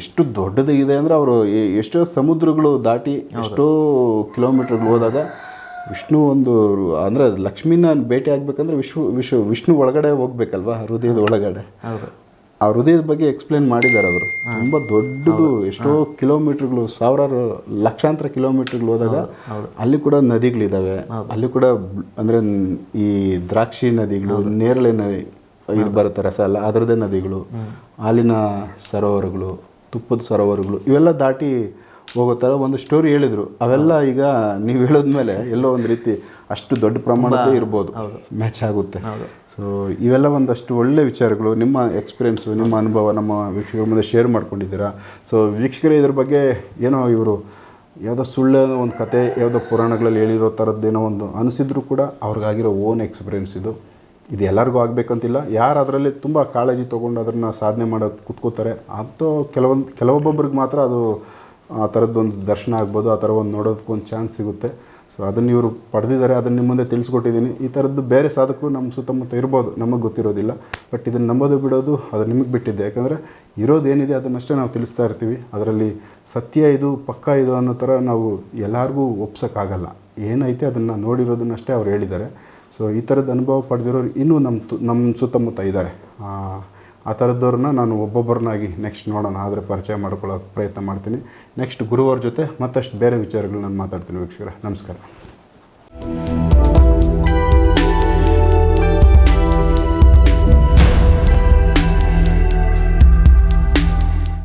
ಎಷ್ಟು ದೊಡ್ಡದಿದೆ ಅಂದರೆ ಅವರು ಎಷ್ಟೋ ಸಮುದ್ರಗಳು ದಾಟಿ ಎಷ್ಟೋ ಕಿಲೋಮೀಟರ್ ಹೋದಾಗ ವಿಷ್ಣು ಒಂದು ಅಂದರೆ ಲಕ್ಷ್ಮಿನ ಭೇಟಿ ಆಗಬೇಕಂದ್ರೆ ವಿಶ್ವ ವಿಶ್ವ ವಿಷ್ಣು ಒಳಗಡೆ ಹೋಗ್ಬೇಕಲ್ವಾ? ಹೃದಯದ ಒಳಗಡೆ. ಆ ಹೃದಯದ ಬಗ್ಗೆ ಎಕ್ಸ್ಪ್ಲೇನ್ ಮಾಡಿದ್ದಾರೆ ಅವರು. ತುಂಬ ದೊಡ್ಡದು ಎಷ್ಟೋ ಕಿಲೋಮೀಟರ್ಗಳು ಸಾವಿರಾರು ಲಕ್ಷಾಂತರ ಕಿಲೋಮೀಟರ್ಗಳು ಹೋದಾಗ ಅಲ್ಲಿ ಕೂಡ ನದಿಗಳಿದ್ದಾವೆ ಅಲ್ಲಿ ಕೂಡ ಅಂದರೆ ಈ ದ್ರಾಕ್ಷಿ ನದಿಗಳು ನೇರಳೆ ನದಿ ಇದು ಬರುತ್ತೆ ರಸ ಅಲ್ಲ ಅದರದ್ದೇ ನದಿಗಳು ಹಾಲಿನ ಸರೋವರಗಳು ತುಪ್ಪದ ಸರೋವರಗಳು ಇವೆಲ್ಲ ದಾಟಿ ಹೋಗೋ ಥರ ಒಂದು ಸ್ಟೋರಿ ಹೇಳಿದರು. ಅವೆಲ್ಲ ಈಗ ನೀವು ಹೇಳಿದ್ಮೇಲೆ ಎಲ್ಲೋ ಒಂದು ರೀತಿ ಅಷ್ಟು ದೊಡ್ಡ ಪ್ರಮಾಣದ ಇರ್ಬೋದು. ಮ್ಯಾಚ್ ಆಗುತ್ತೆ. ಸೊ ಇವೆಲ್ಲ ಒಂದಷ್ಟು ಒಳ್ಳೆ ವಿಚಾರಗಳು. ನಿಮ್ಮ ಎಕ್ಸ್ಪೀರಿಯೆನ್ಸು ನಿಮ್ಮ ಅನುಭವ ನಮ್ಮ ವೀಕ್ಷಕರ ಮುಂದೆ ಶೇರ್ ಮಾಡ್ಕೊಂಡಿದ್ದೀರಾ? ಸೊ ವೀಕ್ಷಕರೇ ಇದ್ರ ಬಗ್ಗೆ ಏನೋ ಇವರು ಯಾವುದೋ ಸುಳ್ಳು ಒಂದು ಕತೆ ಯಾವುದೋ ಪುರಾಣಗಳಲ್ಲಿ ಹೇಳಿರೋ ಥರದ್ದೇನೋ ಒಂದು ಅನಿಸಿದ್ರು ಕೂಡ ಅವ್ರಿಗಾಗಿರೋ ಓನ್ ಎಕ್ಸ್ಪೀರಿಯೆನ್ಸ್ ಇದು. ಇದು ಎಲ್ಲರಿಗೂ ಆಗಬೇಕಂತಿಲ್ಲ. ಯಾರು ಅದರಲ್ಲಿ ತುಂಬ ಕಾಳಜಿ ತೊಗೊಂಡು ಅದನ್ನು ಸಾಧನೆ ಮಾಡೋಕ್ಕೆ ಕೂತ್ಕೋತಾರೆ ಅದು ಕೆಲವೊಂದು ಕೆಲವೊಬ್ಬೊಬ್ರಿಗೆ ಮಾತ್ರ ಅದು ಆ ಥರದ್ದೊಂದು ದರ್ಶನ ಆಗ್ಬೋದು, ಆ ಥರ ಒಂದು ನೋಡೋದಕ್ಕೊಂದು ಚಾನ್ಸ್ ಸಿಗುತ್ತೆ. ಸೊ ಅದನ್ನು ಇವರು ಪಡೆದಿದ್ದಾರೆ, ಅದನ್ನು ನಿಮ್ಮ ಮುಂದೆ ತಿಳಿಸ್ಕೊಟ್ಟಿದ್ದೀನಿ. ಈ ಥರದ್ದು ಬೇರೆ ಸಾಧಕರು ನಮ್ಮ ಸುತ್ತಮುತ್ತ ಇರ್ಬೋದು, ನಮಗೆ ಗೊತ್ತಿರೋದಿಲ್ಲ. ಬಟ್ ಇದನ್ನು ನಂಬೋದು ಬಿಡೋದು ಅದು ನಿಮಗೆ ಬಿಟ್ಟಿದ್ದೆ ಯಾಕಂದರೆ ಇರೋದೇನಿದೆ ಅದನ್ನಷ್ಟೇ ನಾವು ತಿಳಿಸ್ತಾ ಇರ್ತೀವಿ. ಅದರಲ್ಲಿ ಸತ್ಯ ಇದು, ಪಕ್ಕ ಇದು ಅನ್ನೋ ಥರ ನಾವು ಎಲ್ಲರಿಗೂ ಒಪ್ಸೋಕ್ಕಾಗಲ್ಲ. ಏನೈತೆ ಅದನ್ನು ನೋಡಿರೋದನ್ನಷ್ಟೇ ಅವ್ರು ಹೇಳಿದ್ದಾರೆ. ಸೊ ಈ ಥರದ ಅನುಭವ ಪಡೆದಿರೋರು ಇನ್ನೂ ನಮ್ಮ ತು, ನಮ್ಮ ಸುತ್ತಮುತ್ತ ಇದ್ದಾರೆ. ಆ ಥರದವ್ರನ್ನ ನಾನು ಒಬ್ಬೊಬ್ಬರನ್ನಾಗಿ ನೆಕ್ಸ್ಟ್ ನೋಡೋಣ, ಆದರೆ ಪರಿಚಯ ಮಾಡ್ಕೊಳ್ಳೋಕೆ ಪ್ರಯತ್ನ ಮಾಡ್ತೀನಿ. ನೆಕ್ಸ್ಟ್ ಗುರುವಾರ ಜೊತೆ ಮತ್ತಷ್ಟು ಬೇರೆ ವಿಚಾರಗಳನ್ನ ನಾನು ಮಾತಾಡ್ತೀನಿ ವೀಕ್ಷಕರ. ನಮಸ್ಕಾರ.